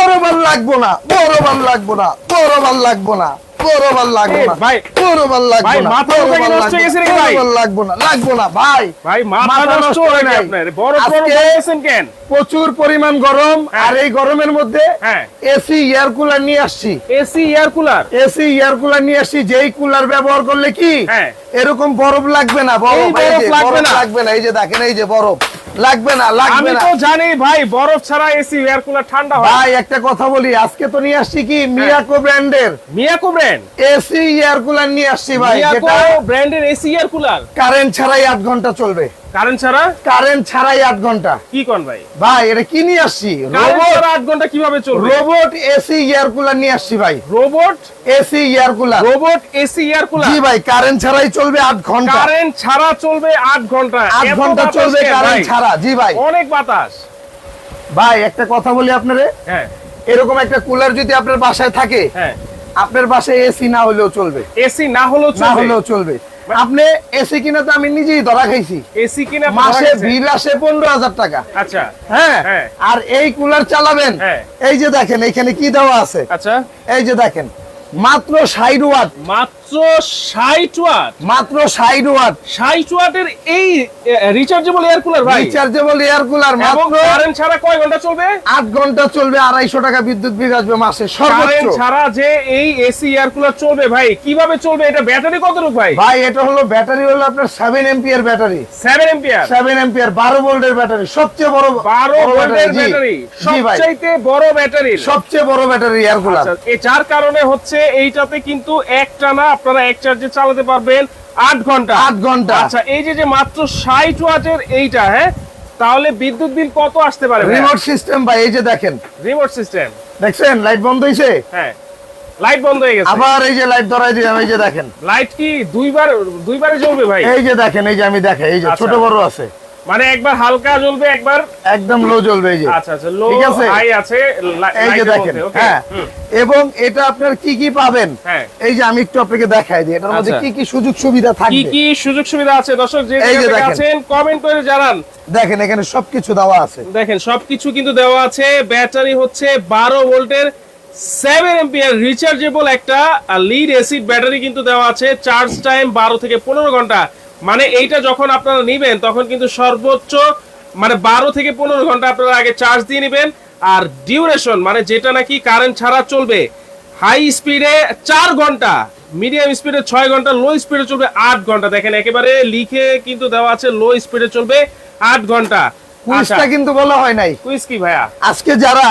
বড় বাল লাগবো না বড় বাল লাগবো না বড় বাল লাগবো না। বড় লাগবো না। ভাই, বড় লাগবো না। মাথা বড় মোটা কি বাল নষ্ট হয়ে গেছে নাকি ভাই? লাগবো না। লাগবো না ভাই। ভাই মাথা মাথা নষ্ট নষ্ট হয় হয় নাই নাই। আপনার। বড় বড় কেন? প্রচুর পরিমাণ গরম হ্যাঁ। আর এই গরমের মধ্যে হ্যাঁ। এসি এয়ার কুলার নিয়ে আসছি। AC air cooler? AC air cooler নিয়ে আসছি। যেই কুলার ব্যবহার করলে কি হ্যাঁ। এরকম বরফ লাগবে না? বরফ লাগবে না। এই যে দেখেন এই যে বরফ। লাগবে না লাগবে আমি না। তো জানি ভাই বরফ ছাড়া এসি এয়ার কুলার ঠান্ডা হয়। ভাই একটা কথা বলি। আজকে তো নিয়ে আসছি কি? মিয়াকো ব্র্যান্ডের। Miyako brand? AC air cooler নিয়ে আসছি ভাই যেটা ব্র্যান্ডের এসি এয়ার কুলার? কারেন্ট ছাড়াই আট ঘণ্টা চলবে। কারেন্ট ছাড়া? কারেন্ট ছাড়াই আট ঘণ্টা। কি কোন ভাই? ভাই এটা কি নিয়ে আসছি? রোবট ছাড়া 8 ঘণ্টা কীভাবে চলবে? রোবট এসি এয়ার কুলার নিয়ে আসছি ভাই। Robot AC air cooler. Robot AC air cooler? জি ভাই কারেন্ট ছাড়াই চলবে আট ঘণ্টা। কারেন্ট ছাড়া চলবে 8 ঘণ্টা। আট ঘণ্টা চলবে কারেন্ট ছাড়া? জি ভাই। অনেক বাতাস। ভাই একটা কথা বলি আপনারে। হ্যাঁ। এরকম একটা কুলার যদি আপনার বাসায় থাকে হ্যাঁ। আপনার বাসায় এসি না হলেও চলবে। এসি না হলেও না হলেও চলবে। আপনি এসি কিনা তো আমি নিজেই ধরা খাইছি। এসি কিনা মাসে বিল আসে পনেরো হাজার টাকা। আচ্ছা। হ্যাঁ? হ্যাঁ। আর এই কুলার চালাবেন হ্যাঁ। এই যে দেখেন এখানে কি দেওয়া আছে? আচ্ছা। এই যে দেখেন মাত্র ষাট ওয়াট। মাত্র 60 ওয়াট। মাত্র ষাট ওয়াট। 60 ওয়াটের এই রিচার্জেবল এয়ার কুলার ভাই। রিচার্জেবল এয়ার কুলার মাত্র কারেন্ট ছাড়া কয় ঘণ্টা চলবে? আট ঘণ্টা চলবে আড়াইশো টাকা বিদ্যুৎ বিল আসবে মাসে কারেন্ট ছাড়া যে এই এসি এয়ার কুলার চলবে ভাই কীভাবে চলবে? এটা ব্যাটারি কতটুকু ভাই? ভাই এটা হলো ব্যাটারি হলো আপনার seven ampere battery. 7 ampere seven ampere বারো ভোল্টের ব্যাটারি সবচেয়ে বড় 12 ভোল্টের ব্যাটারি জি সবচাইতে বড় ব্যাটারি সবচেয়ে বড় ব্যাটারি এয়ার কুলার যার কারণে হচ্ছে এইটাতে কিন্তু একটানা আপনারা এক চার্জে চালাতে পারবেন আট ঘণ্টা। আট ঘণ্টা। আচ্ছা এই যে যে মাত্র ষাট ওয়াটের এইটা হ্যাঁ? তাহলে বিদ্যুৎ বিল কত আসতে পারে রিমোট সিস্টেম ভাই এই যে দেখেন। রিমোট সিস্টেম দেখছেন? লাইট বন্ধ হয়েছে হ্যাঁ। লাইট বন্ধ হয়ে গেছে। আবার এই যে লাইট ধরাই দিলাম এই যে দেখেন। লাইট কি দুইবার দুইবারে জ্বলবে ভাই? এই যে দেখেন এই যে আমি দেখাই এই যে আচ্ছা। ছোট বড় আছে। মানে একবার হালকা জ্বলবে একবার? একদম লো জ্বলবে এই যে। আচ্ছা আচ্ছা লো ঠিক আছে? হাই আছে এই যে দেখেন হ্যাঁ। এবং এটা আপনার কি কি পাবেন? হ্যাঁ। এই যে আমি একটু আপনাকে দেখাই দিই এটার মধ্যে আচ্ছা। কি কি সুযোগ সুবিধা থাকবে? কি কি সুযোগ সুবিধা আছে? দর্শক যে। আছেন কমেন্ট করে জানান। দেখেন এখানে সবকিছু দেওয়া আছে। দেখেন সবকিছু কিন্তু দেওয়া আছে। ব্যাটারি হচ্ছে বারো ভোল্টের সেভেন এম্পিয়ার রিচার্জেবল একটা লিড এসিড ব্যাটারি কিন্তু দেওয়া আছে। চার্জ টাইম বারো থেকে পনেরো ঘণ্টা। মানে এইটা যখন আপনারা নিবেন তখন কিন্তু সর্বোচ্চ মানে বারো থেকে পনেরো ঘণ্টা আপনারা আগে চার্জ দিয়ে নেবেন। আর ডিউরেশন মানে যেটা নাকি কারেন্ট ছাড়া চলবে হাই স্পিডে চার ঘণ্টা মিডিয়াম স্পিডে ছয় ঘণ্টা লো স্পিডে চলবে আট ঘণ্টা। দেখেন একেবারে লিখে কিন্তু দেওয়া আছে লো স্পিডে চলবে আট ঘণ্টা। আচ্ছা। কুইজটা কিন্তু বলা হয় নাই। কুইজ কি ভাইয়া? আজকে যারা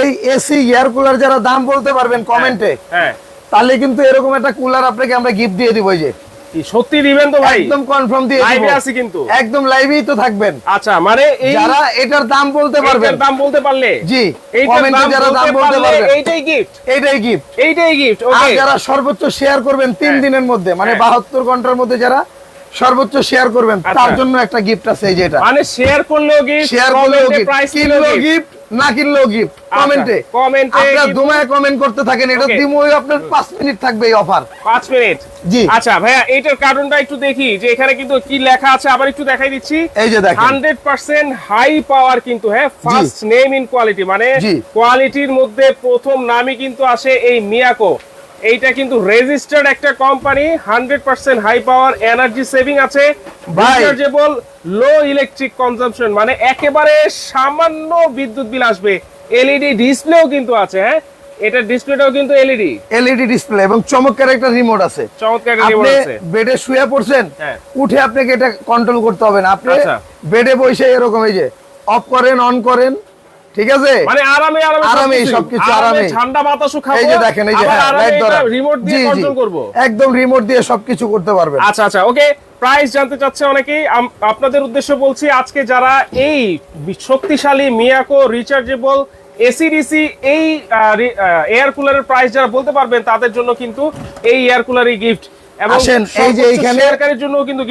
এই এসি এয়ার কুলার যারা দাম বলতে পারবেন কমেন্টে হ্যাঁ। তাহলে কিন্তু এরকম একটা কুলার আপনাকে আমরা গিফট দিয়ে দিব যে। কি? সত্যি দিবেন তো ভাই? একদম কনফার্ম দিয়ে লাইভে আছি কিন্তু। একদম লাইভেই তো থাকবেন। আচ্ছা মানে এই যারা এটার দাম বলতে পারবেন। দাম বলতে পারলে? জি কমেন্টে যারা দাম বলতে পারবেন। এইটাই গিফট এইটাই গিফট এইটাই গিফট আর যারা সর্বোচ্চ শেয়ার করবেন তিন হ্যাঁ। দিনের মধ্যে মানে হ্যাঁ। বাহাত্তর ঘণ্টার মধ্যে যারা সর্বোচ্চ শেয়ার করবেন। আচ্ছা। তার জন্য একটা গিফট আছে এই যেটা মানে শেয়ার করলেও গিফট শেয়ার করলেও প্রাইস কিনলেও গিফট না কিনলেও গিফট কমেন্টে কমেন্টে আপনারা দুমায় কমেন্ট করতে থাকেন এটা. দিমই আপনার 5 মিনিট থাকবে এই অফার 5 মিনিট জি। আচ্ছা ভাইয়া এইটার কার্টুনটা একটু দেখি যে এখানে কিন্তু কি লেখা আছে আবার একটু দেখাই দিচ্ছি। এই যে দেখেন। হান্ড্রেড পার্সেন্ট হাই পাওয়ার কিন্তু হ্যাঁ ফার্স্ট নেম ইন কোয়ালিটি মানে কোয়ালিটির মধ্যে প্রথম নামই কিন্তু আসে এই মিয়াকো এইটা কিন্তু রেজিস্টার্ড একটা company hundred percent high power energy saving আছে। রিচার্জেবল লো ইলেকট্রিক কনজাম্পশন মানে একেবারে সামান্য বিদ্যুৎ বিল আসবে এলইডি ডিসপ্লেও কিন্তু আছে হ্যাঁ এটার ডিসপ্লেটাও কিন্তু এলইডি এলইডি ডিসপ্লে এবং চমৎকার একটা রিমোট আছে চমৎকার একটা আপনি আছে বেডে শুয়ে পড়ছেন হ্যাঁ। উঠে আপনাকে এটা কন্ট্রোল করতে হবে না আপনি আচ্ছা। বেডে বসে এরকম এই যে অফ করেন অন করেন ঠিক আছে মানে আরামে আরামে আরামে সবকিছু। আরামে। ঠান্ডা বাতাসও খাব এই যে দেখেন এই যে হ্যাঁ, লাইট ধরা রিমোট দিয়ে। কন্ট্রোল করব একদম রিমোট দিয়ে সবকিছু করতে পারবেন আচ্ছা আচ্ছা ওকে প্রাইস জানতে চাচ্ছে অনেকেই আপনাদের উদ্দেশ্য বলছি আজকে যারা এই শক্তিশালী মিয়াকো রিচার্জেবল এসিডিসি এই এয়ার কুলারের প্রাইস যারা বলতে পারবেন তাদের জন্য কিন্তু এই এয়ার কুলারই গিফট আসেন, এই যে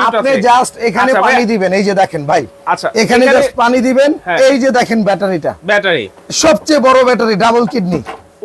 আপনি জাস্ট এখানে আচ্ছা, পানি দিবেন এই যে দেখেন ভাই। আচ্ছা এখানে জাস্ট পানি দিবেন হ্যাঁ। এই যে দেখেন ব্যাটারিটা। ব্যাটারি। সবচেয়ে বড় ব্যাটারি ডাবল কিডনি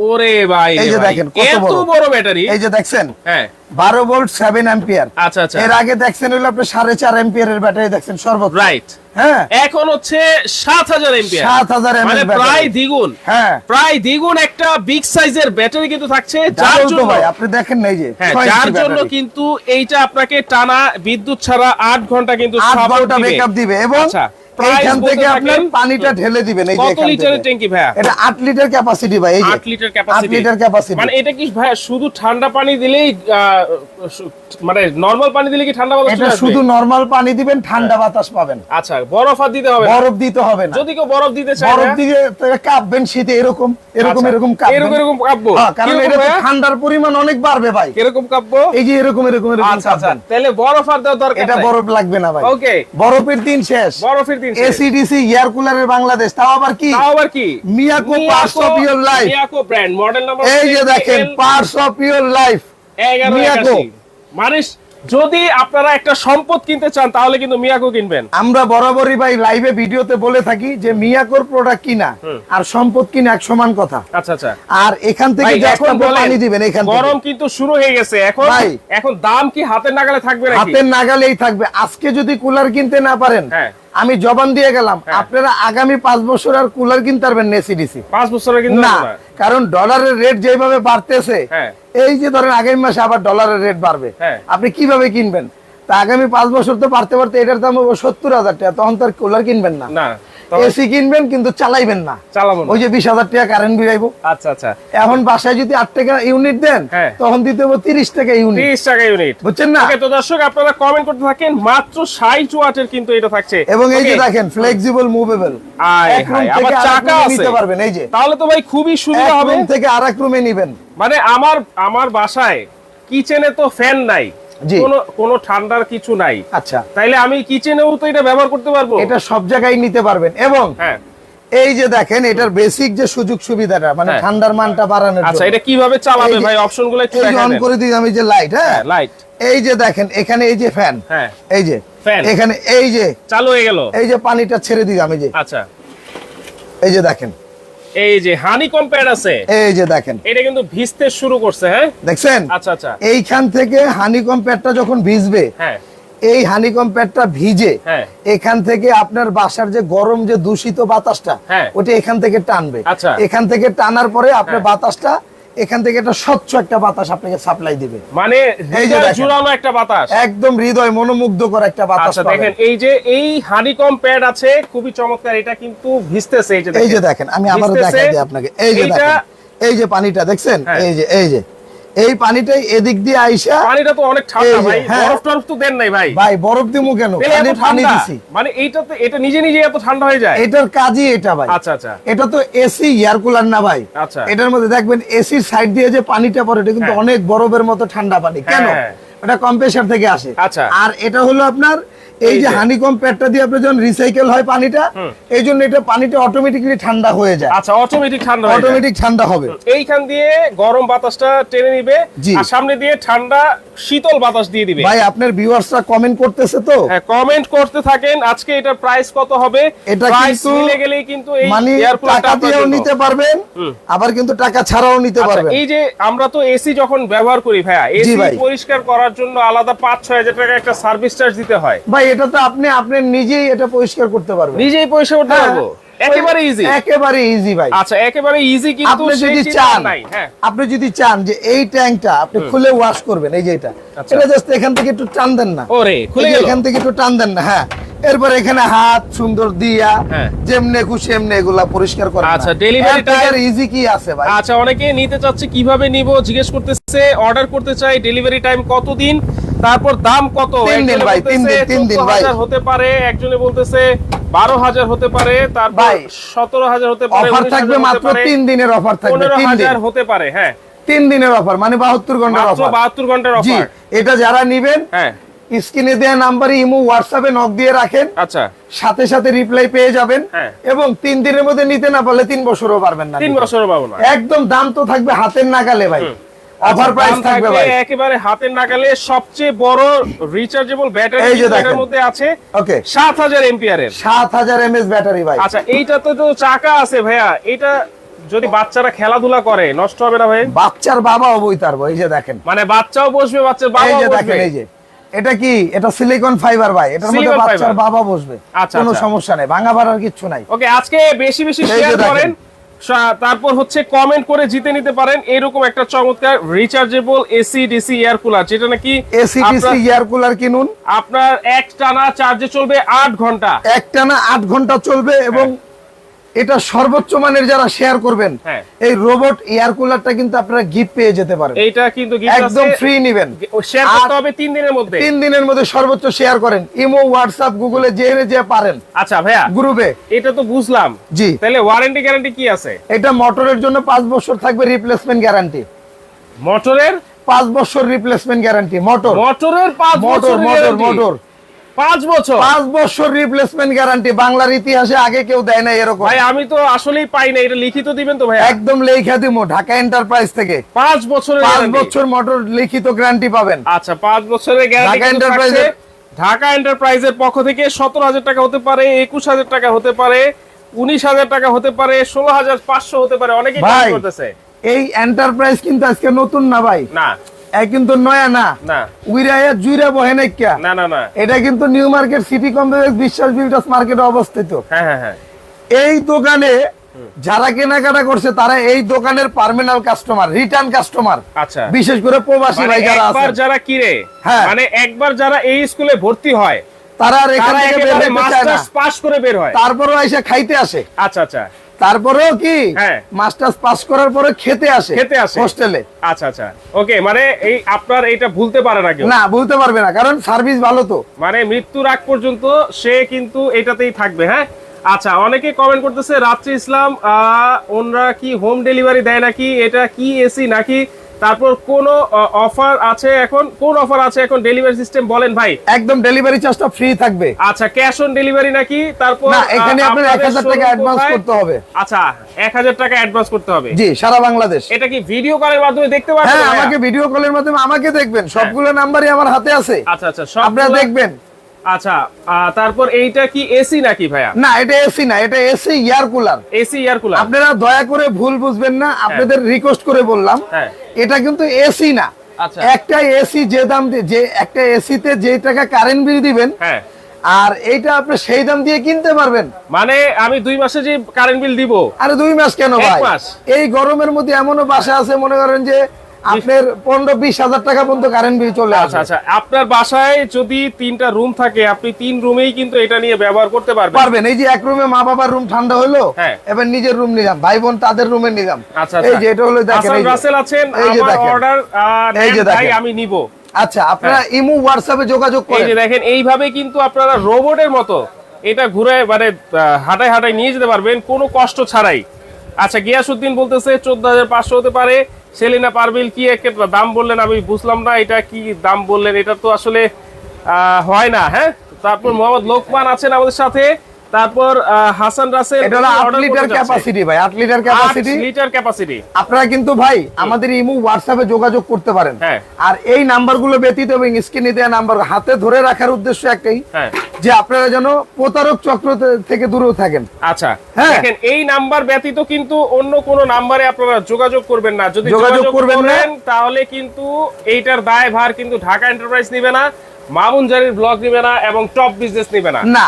ওরে ভাই এই যে দেখেন, কত বড়। ব্যাটারি? এই যে দেখছেন হ্যাঁ। বারো ভোল্ট সেভেন অ্যাম্পিয়ার আচ্ছা আচ্ছা। এর আগে দেখছেন হলো আপনি সাড়ে চার অ্যাম্পিয়ারের ব্যাটারি দেখছেন সর্বোচ্চ। রাইট হ্যাঁ। এখন হচ্ছে সাত হাজার এম্পিয়ার সাত হাজার মানে প্রায় দ্বিগুণ। হ্যাঁ। প্রায় দ্বিগুণ একটা বিগ সাইজের ব্যাটারি কিন্তু থাকছে যার জন্য ভাই আপনি দেখেন না এই যে হ্যাঁ যার জন্য কিন্তু এইটা আপনাকে টানা বিদ্যুৎ ছাড়া আট ঘণ্টা কিন্তু ঘণ্টা দিবে। এবং আচ্ছা, এইখান থেকে আপনি পানিটা ঢেলে দিবেন এই যে কত লিটারের ট্যাঙ্কি ভাইয়া? এটা আট লিটার ক্যাপাসিটি ভাই এই যে। আট লিটার আট ক্যাপাসিটি লিটার ক্যাপাসিটি মানে এটা কি ভাইয়া শুধু ঠান্ডা পানি দিলেই মানে নরমাল পানি দিলে কি ঠান্ডা বাতাস এটা শুধু নরমাল পানি দিবেন ঠান্ডা বাতাস পাবেন। আচ্ছা বরফ আর দিতে হবে বরফ দিতে হবে না। যদি কেউ বরফ দিতে চায় বরফ দিয়ে কাঁপবেন শীতে এরকম এরকম আচ্ছা, এরকম কাঁপবেন। এরকম এরকম কাঁপবো। হ্যাঁ, কারণ এটা ঠান্ডার পরিমাণ অনেক বাড়বে ভাই। এরকম কাঁপবো? এই যে এরকম এরকম এরকম আচ্ছা আচ্ছা। তাহলে বরফ আর দেওয়ার দরকার এটা বরফ লাগবে না ভাই। ওকে বরফের দিন শেষ। বরফের দিন। এসিডিসি এয়ার কুলারের বাংলাদেশ তাও আবার কি? তাও আবার কি? Miyako parts of your life Miyako brand model number এই যে দেখেন পার্টস অফ ইওর লাইফ এগারো মিয়াকো। মানে যদি আপনারা একটা সম্পদ কিনতে চান তাহলে কিন্তু মিয়াকো কিনবেন আমরা বরাবরই ভাই লাইভে ভিডিওতে বলে থাকি যে মিয়াকোর প্রোডাক্ট কিনা আর সম্পদ কিনা এক সমান কথা আচ্ছা আচ্ছা আর এখান থেকে এখন পানি দিবেন এখান থেকে গরম কিন্তু শুরু হয়ে গেছে এখন। এখন দাম কি হাতের নাগালে থাকবে নাকি হাতের নাগালেই থাকবে আজকে যদি কুলার কিনতে না পারেন হ্যাঁ। আমি জবান দিয়ে গেলাম হ্যাঁ। আপনারা আগামী পাঁচ বছর আর কুলার কিনতে পারবেন না এসিডিসি পাঁচ বছর না। কারণ ডলারের রেট যেভাবে বাড়তেছে হ্যাঁ। এই যে ধরেন আগামী মাসে আবার ডলারের রেট বাড়বে হ্যাঁ। আপনি কীভাবে কিনবেন? তা আগামী পাঁচ বছর তো পারতে পারতে এটার দাম হবে সত্তর হাজার টাকা তখন তো আর কুলার কিনবেন না। এসি কিনবেন কিন্তু চালাইবেন না। চালাবো ওই যে বিশ হাজার টাকা কারেন্ট বিড়াইবো আচ্ছা আচ্ছা। এখন বাসায় যদি আট টাকা ইউনিট দেন হ্যাঁ। তখন দিতে হবে তিরিশ টাকা ইউনিট তিরিশ টাকা ইউনিট বুঝছেন না? তো দর্শক আপনারা কমেন্ট করতে থাকেন মাত্র ষাট ওয়াটের কিন্তু এটা থাকছে। এবং এই যে দেখেন ফ্লেক্সিবল মুভেবল আবার চাকা নিতে পারবেন এই যে। তাহলে তো ভাই খুবই সুবিধা হবে। থেকে আরেক রুমে নিবেন। মানে আমার আমার বাসায় কিচেনে তো ফ্যান নাই। কোনো কোনো ঠান্ডার কিছু নাই। আচ্ছা। তাইলে আমি কিচেনেও তো এটা ব্যবহার করতে পারব। এটা সব জায়গায় নিতে পারবেন। এবং হ্যাঁ। এই যে দেখেন এটার বেসিক যে সুযোগ সুবিধাটা মানে হ্যাঁ। ঠান্ডার মানটা বাড়ানোর আচ্ছা এটা কীভাবে চালাবে ভাই? অপশনগুলো একটু এই অন করে দিই আমি যে লাইট হ্যাঁ? লাইট এই যে দেখেন এখানে এই যে ফ্যান হ্যাঁ। এই যে Fan। এখানে এই যে চালু হয়ে গেল। এই যে পানিটা ছেড়ে দিই আমি যে। আচ্ছা। এই যে দেখেন এই যে হানি কম্পেয়ার আছে এই যে দেখেন এটা কিন্তু ভিজতে শুরু করছে হ্যাঁ দেখছেন আচ্ছা আচ্ছা এইখান থেকে হানি যখন ভিজবে হ্যাঁ এই হানিকম প্যাডটা ভিজে হ্যাঁ। এখান থেকে আপনার বাসার যে গরম যে দূষিত বাতাসটা হ্যাঁ। ওটা এখান থেকে টানবে আচ্ছা। এখান থেকে টানার পরে আপনার হ্যাঁ। বাতাসটা এখান থেকে একটা স্বচ্ছ একটা বাতাস আপনাকে সাপ্লাই দিবে। মানে এই যে জুড়ানো একটা বাতাস। একদম হৃদয় মনোমুগ্ধকর একটা বাতাস আচ্ছা দেখেন এই যে এই হানিকম প্যাড আছে খুবই চমৎকার এটা কিন্তু ভিজতেছে এই যে এই যে দেখেন। আমি আবার ভিজতেছে। দেখাই দিই আপনাকে। এই যে দেখেন এই যে পানিটা দেখছেন? হ্যাঁ। এই যে এই যে। এই পানিটাই এদিক দিয়ে আইসা পানিটা তো অনেক ঠান্ডা ভাই। হ্যাঁ। বরফ টরফ তো দেন নাই ভাই। ভাই বরফ দিমু কেন? খালি পানি দিছি। মানে এইটাতে এটা নিজে নিজে এত ঠান্ডা হয়ে যায়? এটার কাজই এটা ভাই। আচ্ছা আচ্ছা। এটা তো এসি এয়ার কুলার না ভাই। আচ্ছা। এটার মধ্যে দেখবেন এসির সাইড দিয়ে যে পানিটা পড়ে এটা কিন্তু হ্যাঁ। অনেক বরফের মতো ঠান্ডা পানি। কেন? হ্যাঁ। এটা কম্প্রেসার থেকে আসে। আচ্ছা। আর এটা হলো আপনার এই যে। হানিকম প্যাডটা দিয়ে আপনার যখন রিসাইকেল হয় পানিটা এই জন্য এটা পানিটা অটোমেটিক্যালি ঠান্ডা হয়ে যায়। আচ্ছা অটোমেটিক ঠান্ডা অটোমেটিক ঠান্ডা হবে। এইখান দিয়ে গরম বাতাসটা টেনে নিবে আর সামনে দিয়ে ঠান্ডা শীতল বাতাস দিয়ে দিবে। ভাই আপনার ভিউয়ার্সরা কমেন্ট করতেছে তো? হ্যাঁ কমেন্ট করতে থাকেন। আজকে এটার প্রাইস কত হবে? এটা প্রাইস কিন্তু মিলে গেলেই কিন্তু এই মানে টাকা দিয়েও নিতে পারবেন আবার কিন্তু টাকা ছাড়াও নিতে আচ্ছা, পারবেন। এই যে আমরা তো এসি যখন ব্যবহার করি ভাইয়া এসি। পরিষ্কার করার জন্য আলাদা পাঁচ ছয় হাজার টাকা একটা সার্ভিস চার্জ দিতে হয়। ভাই এটা তো আপনি আপনি নিজেই এটা পরিষ্কার করতে পারবেন। নিজেই পয়সা করতে হ্যাঁ। পারব? একেবারে ইজি একেবারে ইজি ভাই। আচ্ছা একেবারে ইজি কিন্তু আপনি যদি চান হ্যাঁ। আপনি যদি চান যে এই ট্যাঙ্কটা আপনি খুলে ওয়াশ করবেন এই যে এটা। আচ্ছা। এটা জাস্ট এখান থেকে একটু টান দেন না। ওরে খুলে এখান থেকে একটু টান দেন না হ্যাঁ। এরপর এখানে হাত সুন্দর দিয়া হ্যাঁ। যেমনে খুশি এমনি এগুলা পরিষ্কার করেন আচ্ছা, delivery time- ইজি কি আছে ভাই? আচ্ছা অনেকে নিতে চাচ্ছে কীভাবে নিব জিজ্ঞেস করতেছে অর্ডার করতে চাই ডেলিভারি টাইম কতদিন? তারপর দাম কত? তিন দিন ভাই, তিন দিন, তিন দিন ভাই। হতে পারে একজনে বলতেছে বারো হাজার হতে পারে তারপর সতেরো হাজার হতে পারে অফার থাকবে মাত্র তিন দিনের অফার থাকবে পনেরো হাজার হতে পারে হ্যাঁ। তিন দিনের অফার মানে বাহাত্তর ঘণ্টার অফার। বাহাত্তর ঘণ্টার অফার। এটা যারা নিবেন হ্যাঁ। স্ক্রিনে দেওয়া নাম্বারে ইমো হোয়াটসঅ্যাপে নক দিয়ে রাখেন। আচ্ছা। সাথে সাথে রিপ্লাই পেয়ে যাবেন। হ্যাঁ। এবং তিন দিনের মধ্যে নিতে না পারলে তিন বছরও পারবেন না তিন বছরও পাবো না। একদম দাম তো থাকবে হাতের নাগালে ভাই। অফার আচ্ছা, প্রাইস থাকবে ভাই। একেবারে হাতের নাগালে সবচেয়ে বড় রিচার্জেবল ব্যাটারি এই যে দেখেন। মধ্যে আছে ওকে। সাত হাজার এম্পিয়ারের সাত হাজার এমএস ব্যাটারি ভাই। আচ্ছা এইটাতে তো চাকা আছে ভাইয়া। এটা যদি বাচ্চারা খেলাধুলা করে নষ্ট হবে না ভাই? বাচ্চার বাবাও বইতে পারব এই যে দেখেন। মানে বাচ্চাও বসবে বাচ্চার এই যে দেখেন এই যে। এটা কি? এটা সিলিকন ফাইবার ভাই। এটার মধ্যে বাচ্চার বাবা বসবে। আচ্ছা, কোনো আচ্ছা। সমস্যা নাই ভাঙা ভাড়ার কিছু নাই। ওকে আজকে বেশি বেশি শেয়ার করেন। তারপর হচ্ছে কমেন্ট করে জিতে নিতে পারেন এরকম একটা চমৎকার rechargeable AC DC air cooler যেটা নাকি এসি ডিসি এয়ার কুলার কিনুন। আপনার এক টানা চার্জে চলবে আট ঘণ্টা। এক টানা আট ঘণ্টা চলবে এবং এটা সর্বোচ্চ মানের যারা শেয়ার করবেন হ্যাঁ। এই রোবট এয়ার কুলারটা কিন্তু আপনারা গিফট পেয়ে যেতে পারেন। এইটা কিন্তু একদম ফ্রি নিবেন। শেয়ার করতে হবে তিন দিনের মধ্যে। তিন দিনের মধ্যে সর্বোচ্চ শেয়ার করেন। ইমো হোয়াটসঅ্যাপ গুগলে যে যে পারেন। আচ্ছা ভাইয়া গ্রুপে এটা তো বুঝলাম। জি। তাহলে ওয়ারেন্টি গ্যারান্টি কি আছে? এটা মোটরের জন্য পাঁচ বছর থাকবে রিপ্লেসমেন্ট গ্যারান্টি মোটরের পাঁচ বছর রিপ্লেসমেন্ট গ্যারান্টি মোটর মোটরের পাঁচ মোটর বছর মোটর। মোটর পাঁচ বছর। পাঁচ বছর রিপ্লেসমেন্ট গ্যারান্টি বাংলার ইতিহাসে আগে কেউ দেয় না এরকম। ভাই আমি তো আসলেই পাই না এটা লিখিত দিবেন তো ভাই একদম লেখা দিমো ঢাকা এন্টারপ্রাইজ থেকে। পাঁচ বছরের পাঁচ বছর মোটর লিখিত গ্যারান্টি পাবেন। আচ্ছা পাঁচ বছরের গ্যারান্টি ঢাকা Enterprise-এর- ঢাকা এন্টারপ্রাইজের পক্ষ থেকে সতেরো হাজার টাকা হতে পারে একুশ হাজার টাকা হতে পারে উনিশ হাজার টাকা হতে পারে ষোলো হাজার পাঁচশো হতে পারে। কাজ করতেছে। এই এন্টারপ্রাইজ কিন্তু আজকে নতুন না ভাই। না। কিন্তু নয়া না। জুইরা বহে নাইকা না না না। এটা কিন্তু new market city complex Biswas builders মার্কেটে অবস্থিত। হ্যাঁ হ্যাঁ হ্যাঁ। এই দোকানে যারা কেনাকাটা করছে তারা এই দোকানের পার্মানেন্ট কাস্টমার রিটার্ন কাস্টমার। আচ্ছা। বিশেষ করে প্রবাসী মানে ভাই যারা একবার যারা কিনে হ্যাঁ। মানে একবার যারা এই স্কুলে ভর্তি হয় তারা এখান থেকে মাস্টার্স পাস করে বের হয়। তারপরেও এসে খাইতে আসে। আচ্ছা আচ্ছা। তারপরেও কি হ্যাঁ। মাস্টার্স পাস করার পরে খেতে আসে খেতে আসে। হোস্টেলে। আচ্ছা আচ্ছা। ওকে মানে এই আপনার এটা ভুলতে পারে না না ভুলতে পারবে না কারণ সার্ভিস ভালো তো। মানে মৃত্যুর আগ পর্যন্ত সে কিন্তু এটাতেই থাকবে হ্যাঁ? আচ্ছা অনেকে কমেন্ট করতেছে রাত্রি ইসলাম আহ, ওনরা কি হোম ডেলিভারি দেয় নাকি? এটা কি এসি নাকি? তারপর কোন অফার আছে এখন? কোন অফার আছে এখন? ডেলিভারি সিস্টেম বলেন ভাই। একদম ডেলিভারি চার্জটা ফ্রি থাকবে। আচ্ছা ক্যাশ অন ডেলিভারি নাকি? তারপর না এখানে আপনার আপনাদের হাজার টাকা অ্যাডভান্স করতে হবে। আচ্ছা এক হাজার টাকা অ্যাডভান্স করতে হবে। জি সারা বাংলাদেশ। এটা কি ভিডিও কলের মাধ্যমে দেখতে পারবেন হ্যাঁ আমাকে ভিডিও কলের মাধ্যমে আমাকে দেখবেন। সবগুলো নাম্বারই আমার হাতে আছে। আচ্ছা আচ্ছা সব আপনারা দেখবেন। আচ্ছা তারপর এইটা কি এসি নাকি ভাইয়া? না এটা এসি না এটা AC air cooler AC air cooler আপনারা দয়া করে ভুল বুঝবেন না আপনাদের রিকোয়েস্ট করে বললাম। হ্যাঁ। এটা কিন্তু এসি না। আচ্ছা। একটা এসি যে দাম যে একটা এসিতে যে টাকা কারেন্ট বিল দিবেন হ্যাঁ। আর এইটা আপনি সেই দাম দিয়ে কিনতে পারবেন। মানে আমি দুই মাসে যে কারেন্ট বিল দিব। আরে দুই মাস কেন এক ভাই? মাস? এই গরমের মধ্যে এমনও বাসা আছে মনে করেন যে আপনার পনেরো বিশ হাজার টাকা পর্যন্ত কারেন্ট বিল চলে আচ্ছা আসে আচ্ছা আপনার বাসায় যদি তিনটা রুম থাকে আপনি তিন রুমেই কিন্তু এটা নিয়ে ব্যবহার করতে পারবেন। পারবেন এই যে এক রুমে মা বাবার রুম ঠান্ডা হলো হ্যাঁ। এবার নিজের রুম নিলাম ভাই বোন তাদের রুমে নিলাম। আচ্ছা এই আচ্ছা যে এটা হলো দেখেন এই। রাসেল আছেন এই যে অর্ডার এই যে দেখেন। আমি নিব। আচ্ছা আপনারা ইমু হোয়াটসঅ্যাপে যোগাযোগ হ্যাঁ। এই যে দেখেন এইভাবে কিন্তু আপনারা রোবটের মতো এটা ঘুরে মানে হাঁটায় হাঁটায় নিয়ে যেতে পারবেন কোনো কষ্ট ছাড়াই। আচ্ছা গিয়াসুদ্দিন বলতেছে চোদ্দ হাজার পাঁচশো হতে পারে। সেলিনা পারবিল কি একটা দাম বললেন আমি বুঝলাম না, এটা কি দাম বললেন? এটা তো আসলে হয় না হ্যাঁ? তারপর মোহাম্মদ লোকমান আছেন আমাদের সাথে। তারপর হাসান রাসেল এটা হলো আট order লিটার ক্যাপাসিটি ভাই আট লিটার আট ক্যাপাসিটি লিটার ক্যাপাসিটি আপনারা কিন্তু ভাই আমাদের ইমু হোয়াটসঅ্যাপে যোগাযোগ করতে পারেন। হ্যাঁ। আর এই নাম্বারগুলো ব্যতীত এবং স্ক্রিনে দেওয়া নাম্বার হাতে ধরে রাখার উদ্দেশ্য একটাই হ্যাঁ। যে আপনারা যেন প্রতারক চক্র থেকে দূরেও থাকেন। আচ্ছা। হ্যাঁ। দেখেন এই নাম্বার ব্যতীত কিন্তু অন্য কোন নাম্বারে আপনারা যোগাযোগ করবেন না। যদি যোগাযোগ করবেন তাহলে কিন্তু এইটার দায় ভার কিন্তু ঢাকা এন্টারপ্রাইজ নিবে না মামুন জারির ব্লগ নিবে না এবং টপ বিজনেস নিবে না। না।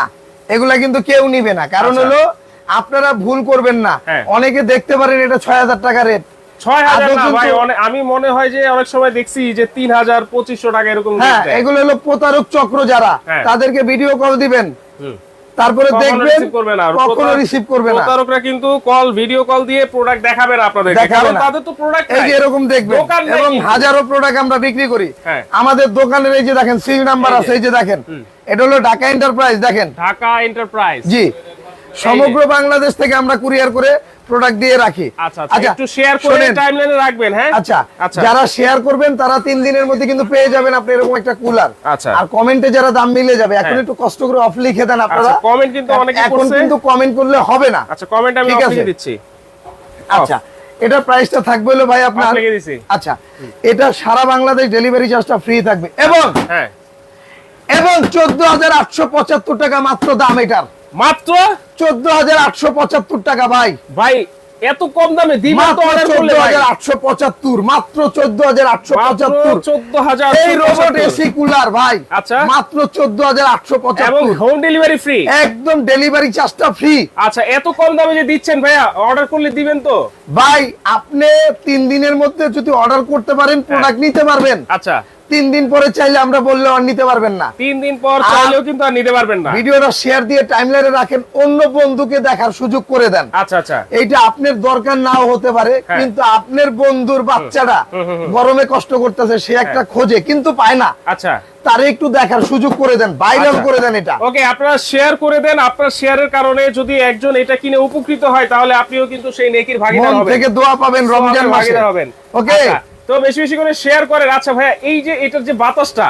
এগুলা কিন্তু কেউ নিবে না কারণ আচ্ছা। হলো আপনারা ভুল করবেন না হ্যাঁ। অনেকে দেখতে পারেন এটা ছয় হাজার টাকা রেট আমি মনে হয় যে অনেক সময় দেখছি যে তিন হাজার পঁচিশশো টাকা এরকম হ্যাঁ এগুলো হলো প্রতারক চক্র যারা হ্যাঁ। তাদেরকে ভিডিও কল দিবেন। তারপরে দেখবেন কখনো রিসিভ করবে না। প্রতারকরা কিন্তু কল ভিডিও কল দিয়ে প্রোডাক্ট দেখাবে না আপনাদের দেখাবে কারণ তাদের তো প্রোডাক্ট এই যে এরকম দেখবেন এবং হাজারো প্রোডাক্ট আমরা বিক্রি করি। হ্যাঁ। আমাদের দোকানের এই যে দেখেন সিল নাম্বার আছে এই যে দেখেন। এটা হলো ঢাকা এন্টারপ্রাইজ দেখেন। ঢাকা এন্টারপ্রাইজ জি। সমগ্র বাংলাদেশ থেকে আমরা কুরিয়ার করে প্রোডাক্ট দিয়ে রাখি। আচ্ছা আচ্ছা একটু শেয়ার করে টাইমলাইনে রাখবেন হ্যাঁ? আচ্ছা আচ্ছা। যারা শেয়ার করবেন তারা তিন দিনের মধ্যে কিন্তু পেয়ে যাবেন আপনি এরকম একটা কুলার আচ্ছা। আর কমেন্টে যারা দাম মিলে যাবে এখন হ্যাঁ। একটু কষ্ট করে অফ লিখে দেন আপনারা। আচ্ছা কমেন্ট কিন্তু অনেকে এখন কিন্তু কমেন্ট করলে হবে না। আচ্ছা কমেন্ট আমি অফ। লিখে দিচ্ছি। আচ্ছা এটা প্রাইসটা থাকবে হলো ভাই আপনার আচ্ছা এটা সারা বাংলাদেশ ডেলিভারি চার্জটা ফ্রি থাকবে। এবং হ্যাঁ। এবং চোদ্দ হাজার আটশো পঁচাত্তর টাকা মাত্র দাম এটার। মাত্র চোদ্দ হাজার আটশো পঁচাত্তর টাকা ভাই। ভাই এত কম দামে দিবেন তো মাত্র অর্ডার চোদ্দ হাজার আটশো পঁচাত্তর মাত্র চোদ্দ হাজার আটশো মাত্র পঁচাত্তর। 14,875 এই রোবট এসি কুলার ভাই আচ্ছা। মাত্র চোদ্দ হাজার আটশো এবং পঁচাত্তর হোম ডেলিভারি ফ্রি একদম ডেলিভারি চার্জটা ফ্রি আচ্ছা এত কম দামে যে দিচ্ছেন ভাইয়া অর্ডার করলে দিবেন তো? ভাই আপনি তিন দিনের মধ্যে যদি অর্ডার করতে পারেন প্রোডাক্ট নিতে পারবেন। আচ্ছা। তিন দিন পরে চাইলে আমরা বললে আর নিতে পারবেন না। তিন দিন পর চাইলেও কিন্তু আর নিতে পারবেন না। ভিডিওটা শেয়ার দিয়ে টাইমলাইনে রাখেন অন্য বন্ধুকে দেখার সুযোগ করে দেন। আচ্ছা আচ্ছা। এইটা আপনার দরকার নাও হতে পারে হ্যাঁ। কিন্তু আপনার বন্ধুর বাচ্চাটা। গরমে কষ্ট করতেছে সে একটা খোঁজে কিন্তু পায় না। আচ্ছা। তারে একটু দেখার সুযোগ করে দেন ভাইরাল আচ্ছা। করে দেন এটা। ওকে আপনারা শেয়ার করে দেন আপনার শেয়ারের কারণে যদি একজন এটা কিনে উপকৃত হয় তাহলে আপনিও কিন্তু সেই নেকির ভাগিদার হবেন। থেকে দোয়া পাবেন রমজান মাসে। ভাগিদার হবেন। ওকে আচ্ছা, তো বেশি বেশি করে শেয়ার করেন। আচ্ছা ভাইয়া এই যে এটার যে বাতাসটা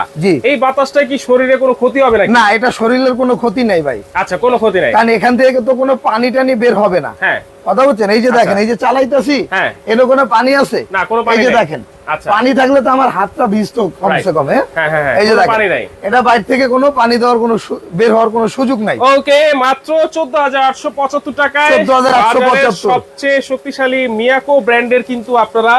এই বাতাসটা কি শরীরে কোনো ক্ষতি হবে নাকি? না এটা শরীরের কোনো ক্ষতি নাই ভাই। আচ্ছা কোনো ক্ষতি নাই। কারণ এখান থেকে তো কোনো পানি টানি বের হবে না। হ্যাঁ। কথা বলছেন? এই যে দেখেন এই যে চালাইতেছি হ্যাঁ। এর কোনো পানি আছে? না, কোনো পানি এই যে দেখেন আচ্ছা। পানি থাকলে তো আমার হাতটা ভিজতো কমসে. কম হ্যাঁ? হ্যাঁ, এই যে দেখেন পানি নাই। এটা বাইরে থেকে কোনো পানি দেওয়ার কোনো বের হওয়ার কোনো সুযোগ নাই। ওকে মাত্র চোদ্দ হাজার আটশো পঁচাত্তর টাকায় 14,875 সবচেয়ে শক্তিশালী মিয়াকো ব্র্যান্ডের কিন্তু আপনারা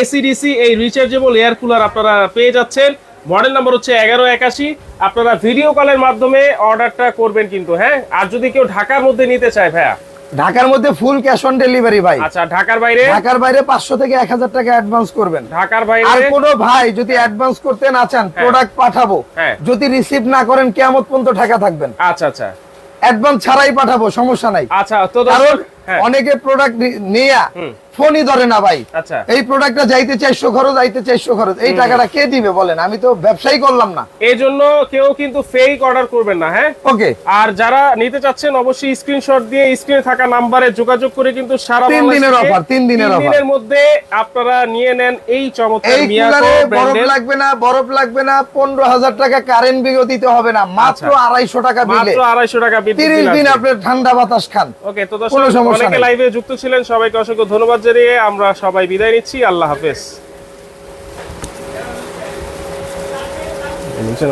এসিডিসি এই রিচার্জেবল এয়ার কুলার আপনারা পেয়ে যাচ্ছেন। মডেল নাম্বার হচ্ছে এগারো একাশি। আপনারা ভিডিও কলের মাধ্যমে অর্ডারটা করবেন কিন্তু হ্যাঁ? আর যদি কেউ ঢাকার মধ্যে নিতে চায় ভাইয়া? ঢাকার মধ্যে ফুল ক্যাশ অন ডেলিভারি ভাই। আচ্ছা ঢাকার বাইরে? ঢাকার বাইরে পাঁচশো থেকে এক হাজার টাকা অ্যাডভান্স করবেন। ঢাকার বাইরে? আর কোনো ভাই যদি অ্যাডভান্স করতে না চান প্রোডাক্ট পাঠাবো। হ্যাঁ। যদি রিসিভ না করেন কেমন পর্যন্ত ঢাকা থাকবেন। আচ্ছা আচ্ছা। অ্যাডভান্স ছাড়াই পাঠাবো সমস্যা নাই। আচ্ছা তো কারণ হ্যাঁ অনেকে প্রোডাক্ট নিয়ে ফোনই ধরে না ভাই। আচ্ছা। এই প্রোডাক্টটা যাইতে চারশো খরচ যাইতে চারশো খরচ এই টাকাটা কে দিবে বলেন? আমি তো ব্যবসায়ী করলাম না। এই জন্য কেউ কিন্তু ফেক অর্ডার করবেন না হ্যাঁ? ওকে আর যারা নিতে চাচ্ছেন অবশ্যই স্ক্রিনশট দিয়ে স্ক্রিনে থাকা নাম্বারে যোগাযোগ করে কিন্তু সারা তিন দিনের offer, তিন দিনের offer। দিনের মধ্যে আপনারা নিয়ে নেন এই চমৎকার মিয়াকো বরফ লাগবে না বরফ লাগবে না পনেরো হাজার টাকা কারেন্ট বিলও দিতে হবে না মাত্র আচ্ছা। আড়াইশো টাকা বিলে মাত্র আড়াইশো টাকা বিদ্যুৎ তিরিশ দিন আসবে। আপনি ঠান্ডা বাতাস খান। ওকে তো কোনো সমস্যা অনেকে। লাইভে যুক্ত ছিলেন সবাইকে অসংখ্য ধন্যবাদ জানিয়ে আমরা সবাই বিদায় নিচ্ছি। আল্লাহ হাফেজ। নিচে